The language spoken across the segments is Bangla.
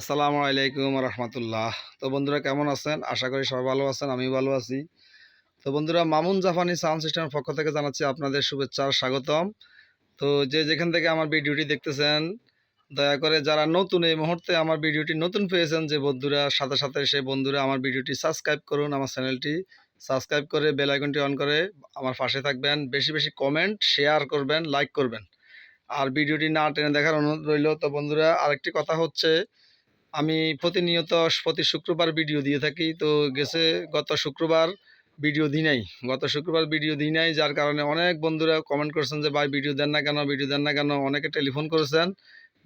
আসসালামু আলাইকুম রহমতুল্লাহ। তো বন্ধুরা কেমন আছেন? আশা করি সবাই ভালো আছেন, আমি ভালো আছি। তো বন্ধুরা, মামুন জাফানি সাউন্ড সিস্টেমের পক্ষ থেকে জানাচ্ছি আপনাদের শুভেচ্ছা আর স্বাগতম। তো যে যেখান থেকে আমার ভিডিওটি দেখতেছেন, দয়া করে যারা নতুন এই মুহূর্তে আমার ভিডিওটি নতুন পেয়েছেন, যে বন্ধুরা, সাথে সাথে সেই বন্ধুরা আমার ভিডিওটি সাবস্ক্রাইব করুন আমার চ্যানেলটি। সাবস্ক্রাইব করে বেল আইকনটি অন করে আমার পাশে থাকবেন। বেশি বেশি কমেন্ট, শেয়ার করবেন, লাইক করবেন। আর ভিডিওটি না টেনে দেখার অনুরোধ রইল। তো বন্ধুরা, আরেকটি কথা হচ্ছে আমি প্রতিনিয়ত প্রতি শুক্রবার ভিডিও দিয়ে থাকি। তো গেছে গত শুক্রবার ভিডিও দিই নাই। গত শুক্রবার ভিডিও দিই নাই, যার কারণে অনেক বন্ধুরা কমেন্ট করেছেন যে, ভাই ভিডিও দেন না কেন? ভিডিও দেন না কেন? অনেকে টেলিফোন করেছেন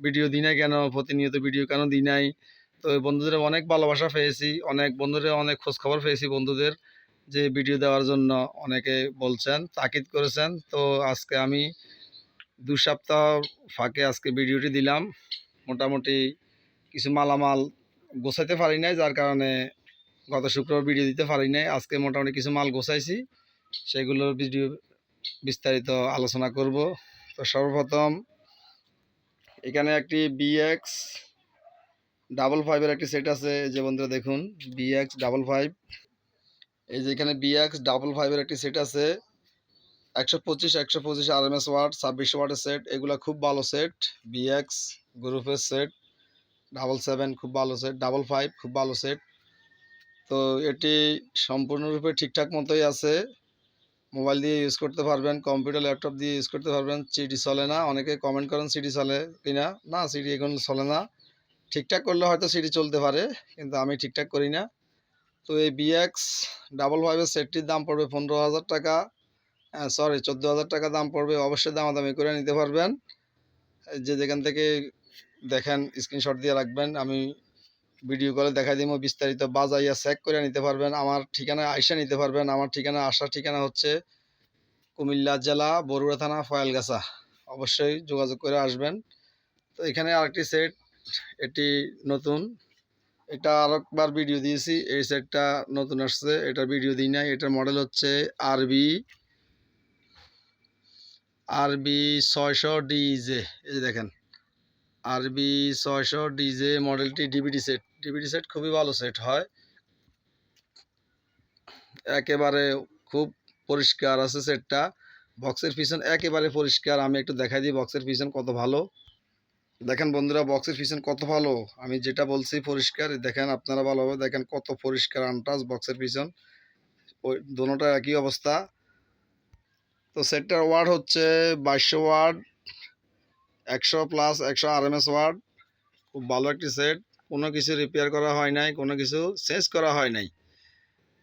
ভিডিও দিই নাই কেন? প্রতিনিয়ত ভিডিও কেন দিই নাই? তো বন্ধুদের অনেক ভালোবাসা পেয়েছি। অনেক বন্ধুদের অনেক খোঁজখবর পেয়েছি বন্ধুদের যে ভিডিও দেওয়ার জন্য অনেকে বলছেন, তাকিদ করেছেন। তো আজকে আমি দু সপ্তাহ ফাঁকে আজকে ভিডিওটি দিলাম। মোটামুটি কিছু মালামাল গোছাইতে পারি নাই, যার কারণে গত শুক্রবার ভিডিও দিতে পারি নাই। আজকে মোটামুটি কিছু মাল গোছাইছি, সেগুলোর ভিডিও বিস্তারিত আলোচনা করব। তো সর্বপ্রথম, এখানে একটি বিএক্স ডাবল ফাইভের একটি সেট আছে, যে বন্ধুরা দেখুন বিএক্স ডাবল ফাইভ এই যে এখানে বিএক্স ডাবল ফাইভের একটি সেট আছে, একশো পঁচিশ একশো পঁচিশ আর এম এস ওয়াট ছাব্বিশ ওয়াটের সেট এগুলো খুব ভালো সেট বিএক্স গ্রুপের সেট ডাবল সেভেন খুব ভালো সেট ডাবল ফাইভ খুব ভালো সেট তো এটি সম্পূর্ণরূপে ঠিকঠাক মতোই আছে। মোবাইল দিয়ে ইউজ করতে পারবেন কম্পিউটার ল্যাপটপ দিয়ে ইউজ করতে পারবেন সিডি চলে না। অনেকে কমেন্ট করেন সিডি চলে কিনা? না সিডি এখন চলে না। ঠিকঠাক করলে হয়তো সিডি চলতে পারে, কিন্তু আমি ঠিকঠাক করি না। তো এই বিএক্স ডাবল ফাইভের সেটটির দাম পড়বে পনেরো হাজার টাকা। সরি চোদ্দ হাজার টাকা দাম পড়বে। অবশ্যই দামাদামি করে নিতে পারবেন। যে যেখান থেকে দেখেন স্ক্রিনশট দিয়ে রাখবেন, আমি ভিডিও কলে দেখাই দিব, বিস্তারিত বাজাইয়া চেক করে নিতে পারবেন। আমার ঠিকানা আইসা নিতে পারবেন। আমার ঠিকানা, আসার ঠিকানা হচ্ছে কুমিল্লা জেলা, বরুড়া থানা, ফয়ালগাছা। অবশ্যই যোগাযোগ করে আসবেন। তো এখানে আরেকটি সেট এটি নতুন। এটা আরেকবার ভিডিও দিয়েছি, এই সেটটা নতুন আসছে। এটার ভিডিও দিই নাই। এটার মডেল হচ্ছে আরবি আরবি ছয়শো ডিজে এই দেখেন। আরবি ছয়শো ডিজে মডেলটি ডিবিডি সেট। ডিবিডি সেট খুবই ভালো সেট হয়। একেবারে খুব পরিষ্কার আছে সেটটা। বক্সের পিছন একেবারে পরিষ্কার। আমি একটু দেখাই দিই বক্সের পিছন কত ভালো। দেখেন বন্ধুরা, বক্সের পিছন কত ভালো। আমি যেটা বলছি পরিষ্কার। দেখেন আপনারা ভালোভাবে দেখেন কত পরিষ্কার আনটাস বক্সের পিছন। ওই দোনোটা একই অবস্থা। তো সেটটার ওয়ার্ড হচ্ছে বাইশশো ওয়ার্ড একশো প্লাস একশো আর এম এস ওয়ার্ড খুব ভালো একটি সেট কোনো কিছু রিপেয়ার করা হয় নাই, কোনো কিছু চেঞ্জ করা হয় নাই।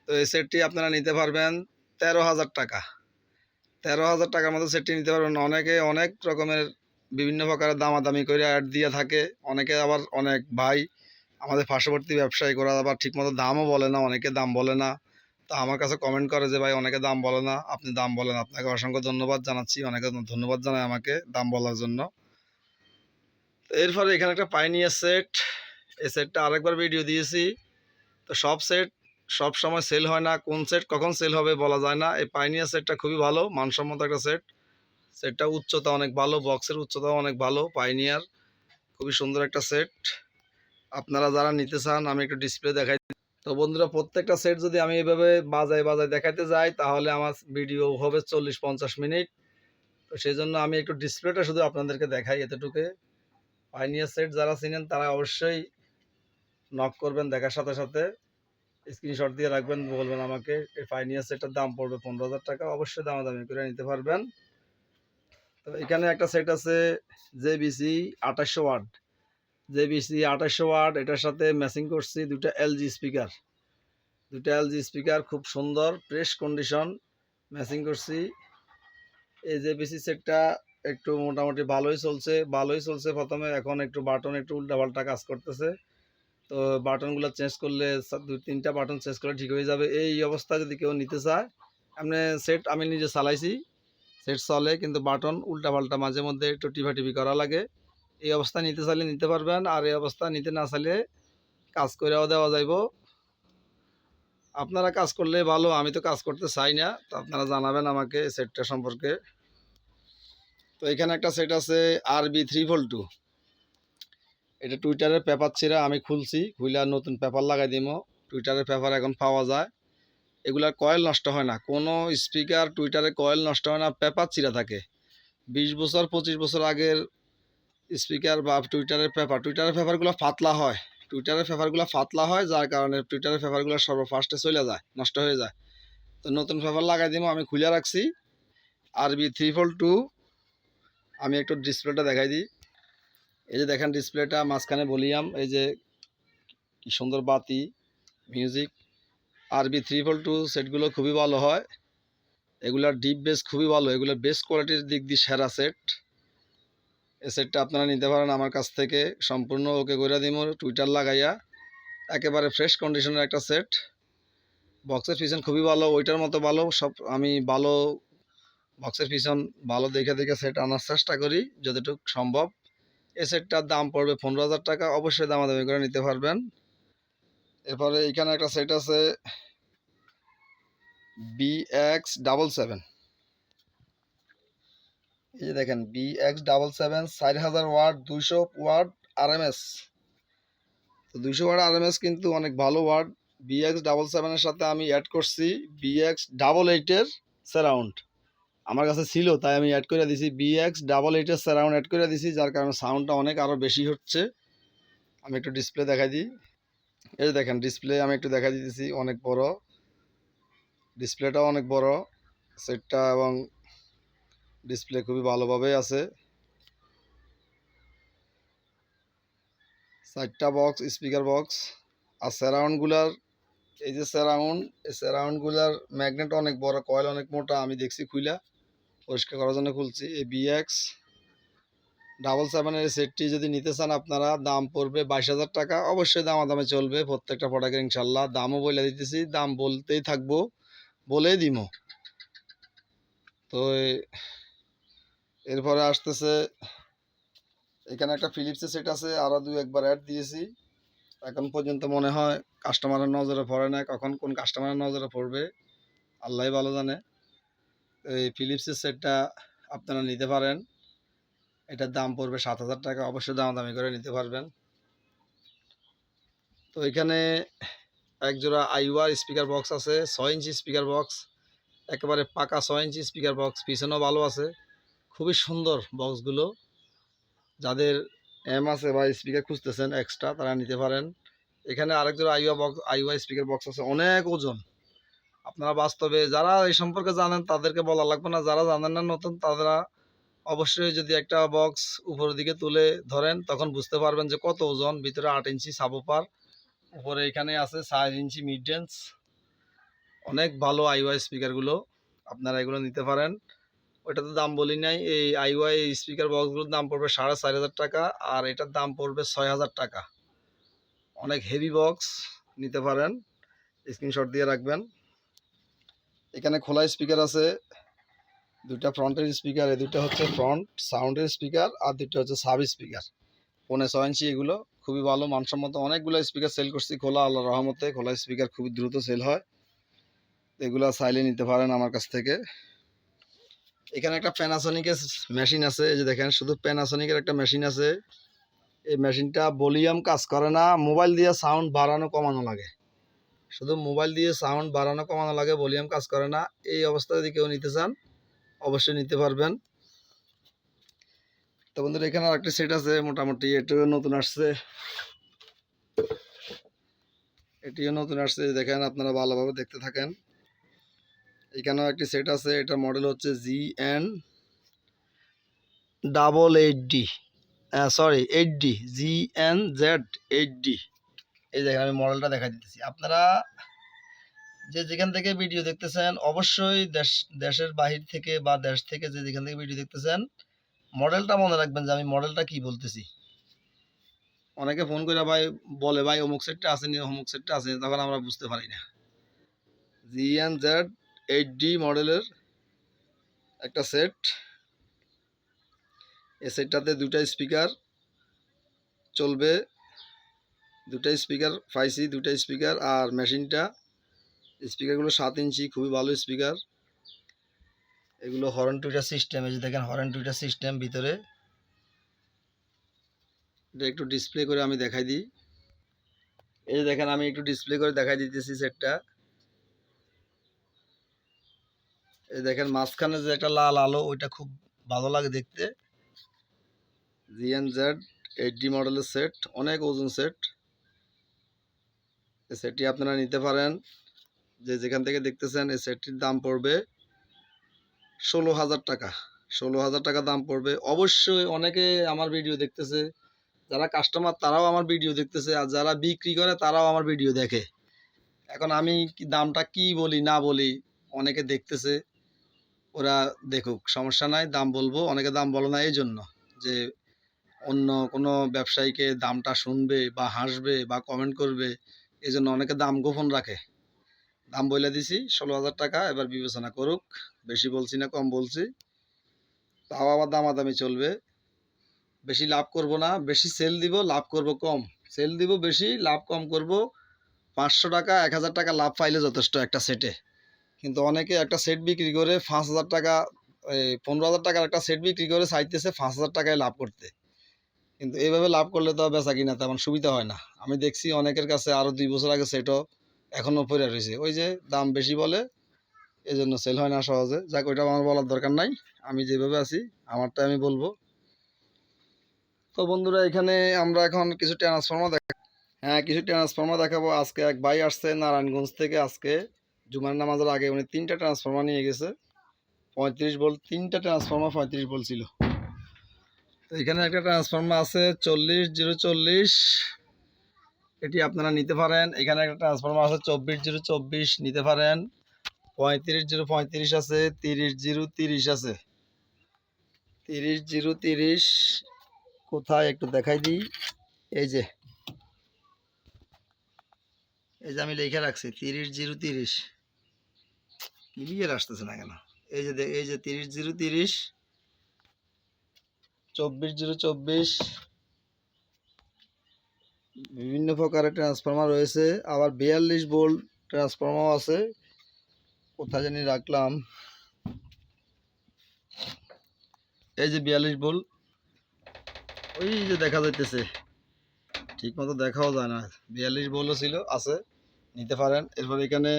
তো এই সেটটি আপনারা নিতে পারবেন তেরো হাজার টাকা। তেরো হাজার টাকার মতো সেটটি নিতে পারবেন। অনেকে অনেক রকমের বিভিন্ন প্রকারের দামাদামি করে অ্যাড দিয়ে থাকে। অনেকে আবার অনেক ভাই আমাদের পার্শ্ববর্তী ব্যবসায়ী করা আবার ঠিকমতো দামও বলে না, অনেকে দাম বলে না। তো আমার কাছে কমেন্ট করে যে, ভাই, অনেকে দাম বলে না। আপনি দাম বলেন। আপনাকে অসংখ্য ধন্যবাদ জানাচ্ছি। অনেকে ধন্যবাদ জানাই আমাকে দাম বলার জন্য। এরপরে এখানে একটা পাইনিয়ার সেট এই সেটটা আরেকবার ভিডিও দিয়েছি। তো সব সেট সব সময় সেল হয় না। কোন সেট কখন সেল হবে বলা যায় না। এই পাইনিয়ার সেটটা খুবই ভালো, মানসম্মত একটা সেট সেটটা উচ্চতা অনেক ভালো বক্সের উচ্চতাও অনেক ভালো পাইনিয়ার খুবই সুন্দর একটা সেট আপনারা যারা নিতে চান, আমি একটু ডিসপ্লে দেখাই। তো বন্ধুরা, প্রত্যেকটা সেট যদি আমি এভাবে বাজায় বাজায় দেখাতে যাই, তাহলে আমার ভিডিও হবে চল্লিশ পঞ্চাশ মিনিট। তো সেই জন্য আমি একটু ডিসপ্লেটা শুধু আপনাদেরকে দেখাই এতটুকু। পাইনিয়ার সেট যারা চিনেন, তারা অবশ্যই নক করবেন, দেখার সাথে সাথে স্ক্রিনশট দিয়ে রাখবেন, বলবেন আমাকে, এই পাইনিয়ার সেটটার দাম পড়বে পনেরো হাজার টাকা, অবশ্যই দামাদামি করে নিতে পারবেন। তো এখানে একটা সেট আছে জে জেবিসি আঠাশশো ওয়ার্ড ওয়াট জেবিসি আঠাশশো ওয়াট, এটার সাথে ম্যাচিং করছি দুটা এলজি স্পিকার দুটা এলজি স্পিকার খুব সুন্দর ফ্রেশ কন্ডিশন ম্যাচিং করছি। এই জেবিসি সেটটা একটু মোটামুটি ভালোই চলছে ভালোই চলছে প্রথমে, এখন একটু বাটন একটু উল্টাপাল্টা কাজ করতেছে। তো বাটনগুলো চেঞ্জ করলে দুই তিনটা বাটন চেঞ্জ করলে ঠিক হয়ে যাবে। এই অবস্থা যদি কেউ নিতে চায়, এমনি সেট আমি নিজে চালাইছি সেট চলে কিন্তু বাটন উল্টাপাল্টা মাঝে মধ্যে একটু টিভি করা লাগে। এই অবস্থা নিতে চাইলে নিতে পারবেন, আর এই অবস্থা নিতে না চাইলে কাজ করেও দেওয়া যাইব। আপনারা কাজ করলে ভালো, আমি তো কাজ করতে চাই না, তো আপনারা জানাবেন আমাকে সেটটা সম্পর্কে। তো এখানে একটা সেট আছে আর বি থ্রি ভোল্ট টু এটা টুইটারের পেপার ছিঁড়া আমি খুলছি খুলে আর নতুন পেপার লাগাই দিব। টুইটারের পেপার এখন পাওয়া যায়। এগুলার কয়েল নষ্ট হয় না। কোনো স্পিকার টুইটারে কয়েল নষ্ট হয় না পেপার চিরা থাকে। বিশ বছর, পঁচিশ বছর আগের স্পিকার বা টুইটারের পেপার টুইটারের পেপারগুলো পাতলা হয়। টুইটারের পেপারগুলো পাতলা হয়, যার কারণে টুইটারের পেপারগুলো সর্বফার্স্টে চলে যায়, নষ্ট হয়ে যায়। তো নতুন পেপার লাগাই দিব, আমি খুলে রাখছি। আরবি থ্রি ফোর টু আমি একটু ডিসপ্লেটা দেখাই দিই। এই যে দেখেন ডিসপ্লেটা, মাঝখানে ভলিউম, এই যে কি সুন্দর বাতি, মিউজিক। আর বি থ্রি ফোর টু সেটগুলো খুবই ভালো হয়। এগুলার ডিপ বেস খুবই ভালো এগুলোর বেস্ট কোয়ালিটির দিক দিয়ে সেরা সেট এই সেটটা আপনারা নিতে পারেন আমার কাছ থেকে। সম্পূর্ণ ওকে করে দিব টুইটার লাগাইয়া। একেবারে ফ্রেশ কন্ডিশনের একটা সেট বক্সের পিছন খুবই ভালো, ওইটার মতো ভালো, সব আমি ভালো বক্সের পিছন ভালো দেখে দেখে সেট আনার চেষ্টা করি, যতটুকু সম্ভব। এ সেটটার দাম পড়বে পনেরো হাজার টাকা, অবশ্যই দামাদামি করে নিতে পারবেন। এরপরে এখানে একটা সেট আছে বি এক্স ডাবল সেভেন এই যে দেখেন বি এক্স ডাবল সেভেন চার হাজার ওয়াট, দুইশো এম এস তো দুইশো এম এস কিন্তু অনেক ভালো ওয়াট। বি এক্স ডাবল সেভেনের সাথে আমি অ্যাড করছি বি এক্স ডাবল এইটের সারাউন্ড আমার কাছে ছিল, তাই আমি অ্যাড করে দিছি। বি এক্স ডাবল এইটের সারাউন্ড অ্যাড করে দিছি, যার কারণে সাউন্ডটা অনেক আরও বেশি হচ্ছে। আমি একটু ডিসপ্লে দেখাই দিই। এই যে দেখেন ডিসপ্লে আমি একটু দেখা দিতেছি, অনেক বড়। ডিসপ্লেটাও অনেক বড়। সেটটা এবং ডিসপ্লে খুবই ভালোভাবে আছে। চারটা বক্স স্পিকার বক্স আর স্যারাউন্ডগুলার এই যে স্যারাউন্ড এই স্যারাউন্ডগুলার ম্যাগনেট অনেক বড় কয়েল অনেক মোটা, আমি দেখছি খুইলা। পরিষ্কার করার জন্য খুলছি। এই বিএক্স ডাবল সেভেনের সেটটি যদি নিতে চান আপনারা, দাম পড়বে বাইশ হাজার টাকা। অবশ্যই দামাদামে চলবে প্রত্যেকটা প্রোডাক্টের ইনশাল্লাহ দামও বলে দিতেছি, দাম বলতেই থাকব, বলেই দিব তো এরপরে আসতেছে, এখানে একটা ফিলিপসের সেট আছে আরও দু একবার অ্যাড দিয়েছি। এখন পর্যন্ত মনে হয় কাস্টমারের নজরে পড়ে না, কখন কোন কাস্টমারের নজরে পড়বে আল্লাহ ভালো জানে। এই ফিলিপসের সেটটা আপনারা নিতে পারেন। এটার দাম পড়বে সাত হাজার টাকা। অবশ্যই দামাদামি করে নিতে পারবেন। তো এখানে এক জোড়া আইওয়ার স্পিকার বক্স আছে, ছয় ইঞ্চি স্পিকার বক্স একেবারে পাকা ছয় ইঞ্চি স্পিকার বক্স পিছনেও ভালো আছে। খুবই সুন্দর বক্সগুলো যাদের এম আছে বা স্পিকার খুঁজতেছেন এক্সট্রা তারা নিতে পারেন। এখানে আরেক জোড়া Aiwa box Aiwa speaker box আছে। অনেক ওজন। আপনারা বাস্তবে যারা এই সম্পর্কে জানেন তাদেরকে বলা লাগবে না। যারা জানেন না নতুন তারা অবশ্যই যদি একটা বক্স উপরের দিকে তুলে ধরেন, তখন বুঝতে পারবেন যে কত ওজন, ভিতরে আট ইঞ্চি সাবোপার উপরে এখানে আছে চার ইঞ্চি মিড রেঞ্জ অনেক ভালো আইওয়াই স্পিকারগুলো আপনারা এগুলো নিতে পারেন। ওইটা তো দাম বলি নাই, এই আইওয়াই স্পিকার বক্সগুলোর দাম পড়বে সাড়ে চার হাজার টাকা আর এটার দাম পড়বে ছয় হাজার টাকা। অনেক হেভি বক্স নিতে পারেন স্ক্রিনশট দিয়ে রাখবেন। এখানে খোলা স্পিকার আছে। দুইটা ফ্রন্টের স্পিকার, এই দুইটা হচ্ছে ফ্রন্ট সাউন্ডের স্পিকার আর দুইটা হচ্ছে সাব স্পিকার। পৌনে ছয় ইঞ্চি এগুলো, খুবই ভালো, মানসম্মত। অনেকগুলো স্পিকার সেল করছি, খোলা আল্লাহ রহমতে। খোলা স্পিকার খুবই দ্রুত সেল হয়। এগুলো চাইলে নিতে পারেন আমার কাছ থেকে। এখানে একটা প্যানাসনিকের মেশিন আছে। এই যে দেখেন, শুধু প্যানাসনিকের একটা মেশিন আছে। এই মেশিনটা ভলিউম কাজ করে না মোবাইল দিয়ে সাউন্ড বাড়ানো, কমানো লাগে। শুধু মোবাইল দিয়ে সাউন্ড বাড়ানো, কমানো লাগে, ভলিউম কাজ করে না। এই অবস্থা যদি কেউ নিতে চান, অবশ্যই নিতে পারবেন। তো বন্ধুরা, এখানে আর আরেকটা সেট আছে, মোটামুটি এটিও নতুন আসছে। এটিও নতুন আসছে, দেখেন আপনারা ভালোভাবে দেখতে থাকেন। এখানেও একটি সেট আছে, এটার মডেল হচ্ছে G N double eight D sorry eight D G N Z eight D এই দেখেন আমি মডেলটা দেখা দিতেছি। আপনারা যে যেখান থেকে ভিডিও দেখতেছেন, অবশ্যই দেশ, দেশের বাহির থেকে বা দেশ থেকে যে যেখান থেকে ভিডিও দেখতেছেন মডেলটা মনে রাখবেন যে আমি মডেলটা কি বলতেছি। অনেকে ফোন করে ভাই, বলে, ভাই, অমুক সেটটা আসেনি, অমুক সেটটা আসেনি। তখন আমরা বুঝতে পারি না। G N Z eight D মডেলের একটা সেট এই সেটটাতে দুটা স্পিকার চলবে। দুটা স্পিকার পাইছি দুটা স্পিকার আর মেশিনটা স্পিকারগুলো সাত ইঞ্চি, খুবই ভালো স্পিকার এগুলো হরেন টুইটার সিস্টেম এই যে দেখেন হরেন টুইটার সিস্টেম ভিতরে। এটা একটু ডিসপ্লে করে আমি দেখাই দিই। এই যে দেখেন আমি একটু ডিসপ্লে করে দেখাই দিতেছি সেটটা এই দেখেন মাঝখানে যে একটা লাল আলো, ওইটা খুব ভালো লাগে দেখতে। G N Z eight D মডেলের সেট অনেক ওজন সেট এই সেটটি আপনারা নিতে পারেন। যে যেখান থেকে দেখতেছেন এই সেটটির দাম পড়বে ষোলো হাজার টাকা। ষোলো হাজার টাকা দাম পড়বে। অবশ্যই অনেকে আমার ভিডিও দেখতেছে, যারা কাস্টমার তারাও আমার ভিডিও দেখতেছে, আর যারা বিক্রি করে তারাও আমার ভিডিও দেখে। এখন আমি দামটা কি বলি, না বলি অনেকে দেখতেছে, ওরা দেখুক, সমস্যা নাই, দাম বলব। অনেকে দাম বলো না এই জন্য যে অন্য কোনো ব্যবসায়ীকে দামটা শুনবে বা হাসবে বা কমেন্ট করবে। এই জন্য অনেকে দাম গোপন রাখে। দাম বলে দিছি, ষোলো হাজার টাকা, এবার বিবেচনা করুক। বেশি বলছি না, কম বলছি। তাও আবার দামাদামি চলবে। বেশি লাভ করব না, বেশি সেল দিব, লাভ করব কম। সেল দিব বেশি, লাভ কম করব। পাঁচশো টাকা, এক হাজার টাকা লাভ পাইলে যথেষ্ট একটা সেটে কিন্তু অনেকে একটা সেট বিক্রি করে পাঁচ হাজার টাকা, এই পনেরো হাজার টাকার একটা সেট বিক্রি করে চাইতেছে পাঁচ হাজার টাকায় লাভ করতে। কিন্তু এইভাবে লাভ করলে তো বেচা কিনা তেমন সুবিধা হয় না। আমি দেখছি অনেকের কাছে আরও দুই বছর আগে সেটও এখনও পড়ে রয়েছে। ওই যে দাম বেশি বলে এই জন্য সেল হয় না সহজে। যাক, ওইটা আমার বলার দরকার নাই। আমি যেভাবে আছি, আমারটা আমি বলব। তো বন্ধুরা, এখানে আমরা এখন কিছু ট্রান্সফর্মার দেখা হ্যাঁ কিছু ট্রান্সফর্মার দেখাবো। আজকে এক ভাই আসছে নারায়ণগঞ্জ থেকে আজকে। জুমার নামাজের আগে উনি তিনটা ট্রান্সফর্মার নিয়ে গেছে। পঁয়ত্রিশ ভোল্ট তিনটা ট্রান্সফর্মার পঁয়ত্রিশ ভোল্ট ছিল। এখানে একটা ট্রান্সফর্মার আছে, চল্লিশ, জিরো চল্লিশ। এটি আপনারা নিতে পারেন। এখানে একটা ট্রান্সফর্মার আছে, চব্বিশ, জিরো চব্বিশ, নিতে পারেন। পঁয়ত্রিশ, জিরো পঁয়ত্রিশ আছে, তিরিশ, জিরো তিরিশ আছে। তিরিশ, জিরো তিরিশ। কোথায় একটু দেখাই দিই। এই যে। এই যে আমি লিখে রাখছি, তিরিশ, জিরো তিরিশ। ক্লিয়ার আসতেছে না কেন? এই যে এই যে তিরিশ, জিরো তিরিশ। চব্বিশ জিরো চব্বিশ। বিভিন্ন প্রকারের ট্রান্সফর্মার রয়েছে। আবার বিয়াল্লিশ ভোল্ট ট্রান্সফর্মার আছে। কোথায় জানি রাখলাম। এই যে বিয়াল্লিশ ভোল্ট ওই যে দেখা যাইতেছে। ঠিক মতো দেখাও যায় না। বিয়াল্লিশ ভোল্টও ছিল, আছে। নিতে পারেন। এরপর এখানে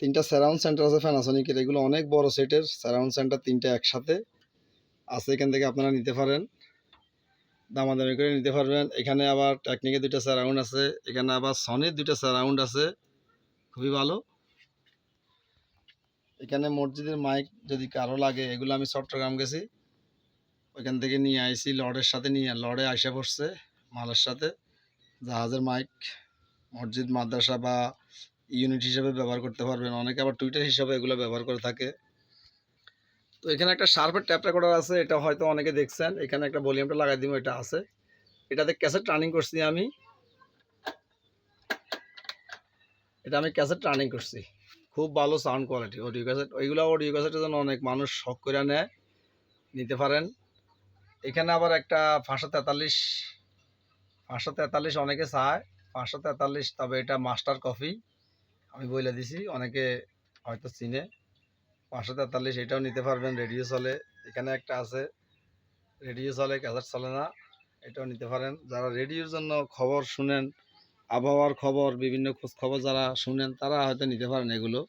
তিনটা সারাউন্ড সেন্টার আছে ফ্যানাসনিকের এগুলো অনেক বড় সেটের সারাউন্ড সেন্টার তিনটা একসাথে। আছে, এখান থেকে আপনারা নিতে পারেন। দামাদামি করে নিতে পারবেন। এখানে আবার টেকনিকের দুইটা সারাউন্ড আছে। এখানে আবার সনির দুইটা সারাউন্ড আছে। খুবই ভালো। এখানে মসজিদের মাইক যদি কারও লাগে, এগুলো আমি চট্টগ্রাম গেছি। ওইখান থেকে নিয়ে আইসি লর্ডের সাথে নিয়ে, লর্ডে আইসা পড়ছে, মালের সাথে। জাহাজের মাইক মসজিদ, মাদ্রাসা বা ইউনিট হিসেবে ব্যবহার করতে পারবেন। অনেকে আবার টুইটার হিসাবে এগুলো ব্যবহার করে থাকে। তো এখানে একটা শার্পের ট্যাপ রেকর্ডার আছে, এটা হয়তো অনেকে দেখছেন। এখানে একটা ভলিউমটা লাগাই দিব, এটা আছে। এটাতে ক্যাসেট টার্নিং করছি আমি। এটা আমি ক্যাসেট টার্নিং করছি। খুব ভালো সাউন্ড কোয়ালিটি, অডিও ক্যাসেট। ওইগুলো অডিও ক্যাসেটের জন্য অনেক মানুষ শখ করে নেয়, নিতে পারেন। এখানে আবার একটা পাঁচশো তেতাল্লিশ পাঁচশো তেতাল্লিশ অনেকে চায়। পাঁচশো তেতাল্লিশ, তবে এটা মাস্টার কফি। আমি বলে দিছি, অনেকে হয়তো চিনে। পাঁচশো তেতাল্লিশ, এটাও নিতে পারবেন, রেডিও চলে। এখানে একটা আছে, রেডিও চলে, ক্যাসেট চলে না, এটাও নিতে পারেন। যারা রেডিওর জন্য খবর শুনেন, আবহাওয়ার খবর, বিভিন্ন খোঁজ খবর যারা শুনেন, তারা হয়তো নিতে পারেন এগুলো।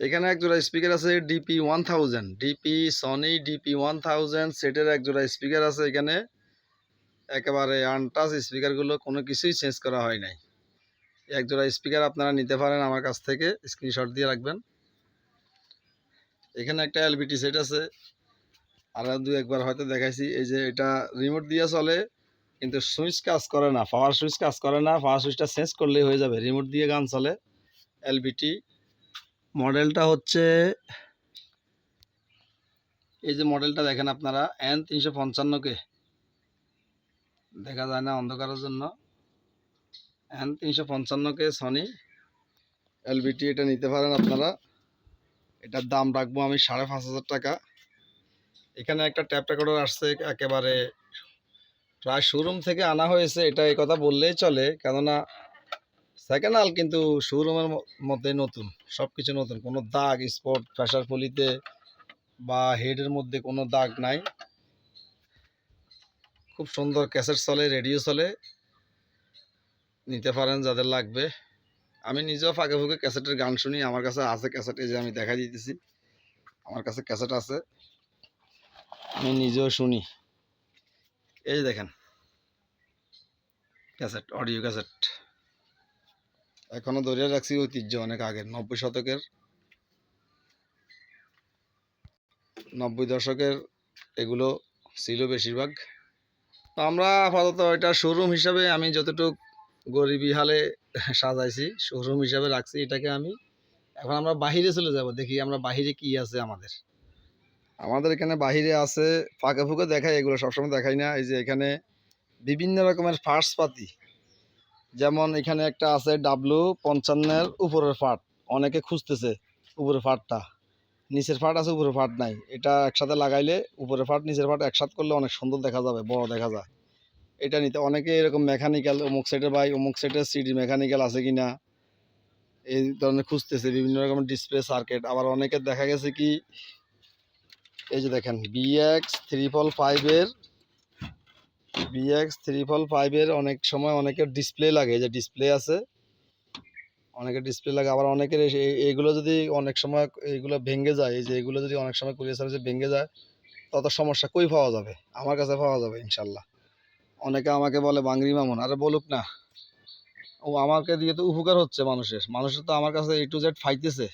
এখানে এক জোড়া স্পিকার আছে, DP one thousand, DP Sony, DP one thousand, সেটের এক জোড়া স্পিকার আছে এখানে। একেবারে আনটাচ স্পিকারগুলো, কোনো কিছুই চেঞ্জ করা হয় নাই। এক জোড়া স্পিকার আপনারা নিতে পারেন আমার কাছ থেকে, স্ক্রিনশট দিয়ে রাখবেন। এখানে একটা এলবিটি সেট আছে। আর দু একবার হয়তো দেখাইছি, এই যে এটা রিমোট দিয়ে চলে, কিন্তু সুইচ কাজ করে না পাওয়ার সুইচ কাজ করে না পাওয়ার সুইচটা চেঞ্জ করলেই হয়ে যাবে রিমোট দিয়ে গান চলে এলবিটি মডেলটা হচ্ছে, এই যে মডেলটা দেখেন আপনারা এন তিনশো পঞ্চান্নকে। দেখা যায় না অন্ধকারের জন্য। এন তিনশো পঞ্চান্নকে সনি এলবিটি এটা নিতে পারেন আপনারা। এটার দাম রাখব আমি সাড়ে পাঁচ হাজার টাকা। এখানে একটা ট্যাপ রেকর্ডার আসছে একেবারে প্রায় শোরুম থেকে আনা হয়েছে, এটা এই কথা বললেই চলে। কেননা সেকেন্ড হাল কিন্তু শোরুমের মধ্যে নতুন সব কিছু নতুন। কোনো দাগ স্পট প্রেশার পলিতে বা হেডের মধ্যে কোনো দাগ নাই। খুব সুন্দর ক্যাসেট চলে রেডিও চলে। নিতে পারেন যাদের লাগবে। আমি নিজেও ফাঁকে ফুঁকে ক্যাসেটের গান শুনি। আমার কাছে আছে ক্যাসেট, এই যে আমি দেখা দিতেছি। আমার কাছে ক্যাসেট আছে। আমি নিজেও শুনি। এই দেখেন। Cassette, audio cassette. এখনও ধরে রাখছি ঐতিহ্য অনেক আগের, নব্বই শতকের। নব্বই দশকের এগুলো ছিল বেশিরভাগ। তো আমরা আপাতত এটা শোরুম হিসাবে আমি যতটুক গরিবী হালে সাজাইছি শোরুম হিসাবে রাখছি, এটাকে আমি এখন আমরা বাহিরে চলে যাব, দেখি আমরা বাহিরে কি আছে আমাদের। আমাদের এখানে বাহিরে আছে, ফাঁকে ফুঁকে দেখাই, এগুলো সবসময় দেখাই না। এই যে এখানে বিভিন্ন রকমের ফার্স পাতি। যেমন এখানে একটা আছে ডাব্লু পঞ্চান্নের উপরের ফাট, অনেকে খুঁজতেছে উপরের ফাটটা। নিচের ফাট আছে, উপরের ফাট নাই। এটা একসাথে লাগাইলে উপরের ফাট, নিচের ফাট একসাথে করলে অনেক সুন্দর দেখা যাবে, বড় দেখা যায়। এটা নিতে, অনেকে এরকম মেকানিক্যাল অমুক সেটের বাই অমুক সেটের সিডি মেকানিক্যাল আছে কি না এই ধরনের খুঁজতেছে, বিভিন্ন রকমের ডিসপ্লে সার্কিট আবার অনেকের দেখা গেছে কি, এই যে দেখেন বিএক্স থ্রি ফল ফাইভের বিএক্স থ্রি ফল ফাইভের অনেক সময় অনেকের ডিসপ্লে লাগে যে ডিসপ্লে আছে, অনেকের ডিসপ্লে লাগে। আবার অনেকের এই- এইগুলো যদি অনেক সময় এইগুলো ভেঙে যায়, এই যে এগুলো যদি অনেক সময় কুরিয়ার সার্ভিসে ভেঙে যায়, তত সমস্যা কই পাওয়া যাবে? আমার কাছে পাওয়া যাবে, ইনশাল্লাহ। অনেকে আমাকে বলে, বাংরি মামুন, আরে বলুক না। ও আমাকে দিয়ে তো উপকার হচ্ছে মানুষের। মানুষের তো আমার কাছে এ টু জেড ফাইতেছে।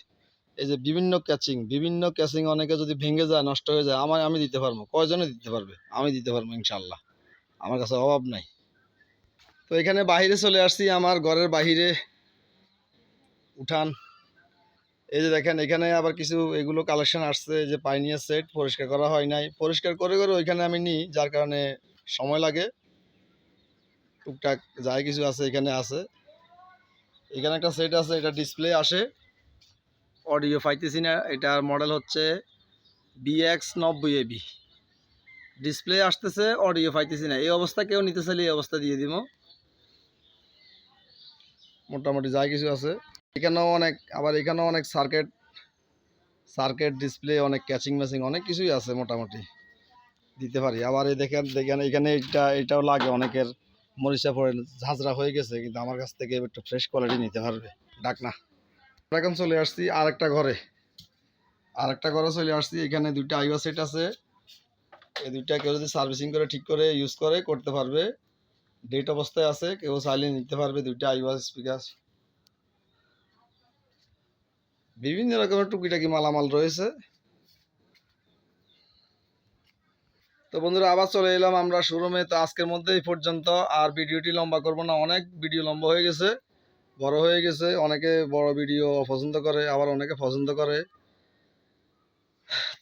এই যে বিভিন্ন ক্যাচিং বিভিন্ন ক্যাচিং অনেকে যদি ভেঙে যায়, নষ্ট হয়ে যায় আমার আমি দিতে পারব। কয়জনে দিতে পারবে? আমি দিতে পারব ইনশাল্লাহ আমার কাছে অভাব নাই। তো এখানে বাইরে চলে আসছি, আমার ঘরের বাইরে। উঠান। এই যে দেখেন, এখানে আবার কিছু এগুলো কালেকশন আসছে যে পাইনিয়ার সেট পরিষ্কার করা হয় নাই। পরিষ্কার করে করে ওইখানে আমি নিই, যার কারণে সময় লাগে। টুকটাক যাই কিছু আছে এখানে আছে। এখানে একটা সেট আছে, এটা ডিসপ্লে আসে। অডিও পাইতেছি না, এটার মডেল হচ্ছে বিএক্স নব্বই এবি ডিসপ্লে আসতেছে অডিও পাইতেছি না। এই অবস্থা কেউ নিতে চাইলে এই অবস্থা দিয়ে দিব। মোটামুটি যাই কিছু আছে। এখানেও অনেক, আবার এখানেও অনেক সার্কেট সার্কেট ডিসপ্লে অনেক ক্যাচিং ম্যাচিং অনেক কিছুই আছে মোটামুটি। দিতে পারি। আবার এই দেখেন দেখেন এখানে এটা এটাও লাগে অনেকের। মরিচা পড়ে, ঝাঁঝরা হয়ে গেছে, কিন্তু আমার কাছ থেকে একটু ফ্রেশ কোয়ালিটি নিতে পারবে। ডাক না। এখন চলে আসছি আর একটা ঘরে। আর একটা ঘরে চলে আসছি। এখানে দুইটা আইওয়া সেট আছে। এই দুইটা কেউ যদি সার্ভিসিং করে, ঠিক করে ইউজ করে, করতে পারবে। ডেট অবস্থায় আছে, কেউ চাইলে নিতে পারবে দুইটা আইওয়া স্পিকার বিভিন্ন রকমের টুকিটাকি মালামাল রয়েছে। তো বন্ধুরা, আবার চলে এলাম আমরা শোরুমে তো আজকের মধ্যে এই পর্যন্ত। আর ভিডিওটি লম্বা করব না, অনেক ভিডিও লম্বা হয়ে গেছে, বড় হয়ে গেছে। অনেকে বড় ভিডিও পছন্দ করে, আবার অনেকে পছন্দ করে।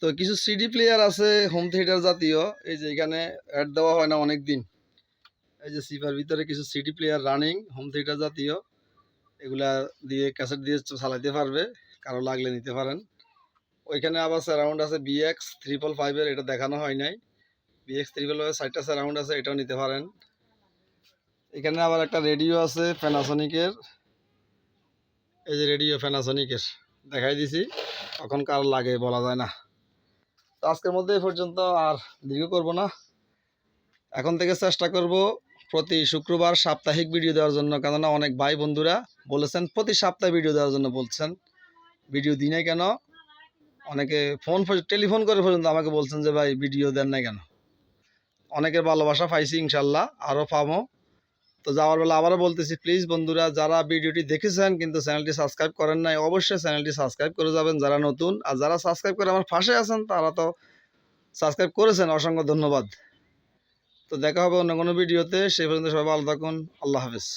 তো কিছু সিডি প্লেয়ার আছে হোম থিয়েটার জাতীয়। এই যে এখানে অ্যাড দেওয়া হয় না অনেক দিন এই যে সিপার ভিতরে কিছু CD player running home theatre জাতীয়। এগুলা দিয়ে ক্যাসেট দিয়ে চালাতে পারবে, কারও লাগলে নিতে পারেন। ওইখানে আবার সারাউন্ড আছে বিএক্স ট্রিপল ফাইভের এটা দেখানো হয় নাই। বিএক্স ট্রিপল ফাইভের সাইডটা সারাউন্ড আছে, এটাও নিতে পারেন। এখানে আবার একটা রেডিও আছে প্যানাসনিকের এই যে রেডিও প্যানাসনিকের দেখাই দিছি। কখন কার লাগে বলা যায় না। তো আজকের মধ্যে পর্যন্ত আর দীর্ঘ করব না। এখন থেকে চেষ্টা করব প্রতি শুক্রবার সাপ্তাহিক ভিডিও দেওয়ার জন্য, কেননা অনেক ভাই বন্ধুরা বলেছেন, প্রতি সপ্তাহে ভিডিও দেওয়ার জন্য বলছেন। ভিডিও দিই নাই কেন? অনেকে ফোন টেলিফোন করে পর্যন্ত আমাকে বলছেন যে, ভাই ভিডিও দেন না কেন? অনেকের ভালোবাসা পাইছি ইনশাল্লাহ আরও পাবো। তো যাওয়ার বেলা আবারও বলতেছি প্লিজ বন্ধুরা, যারা ভিডিওটি দেখেছেন কিন্তু চ্যানেলটি সাবস্ক্রাইব করেন নাই, অবশ্যই চ্যানেলটি সাবস্ক্রাইব করে যাবেন যারা নতুন। আর যারা সাবস্ক্রাইব করে আমার পাশে আছেন, তারা তো সাবস্ক্রাইব করেছেন, অসংখ্য ধন্যবাদ। তো দেখা হবে অন্য কোনো ভিডিওতে, সেই পর্যন্ত সবাই ভালো থাকুন, আল্লাহ হাফেজ।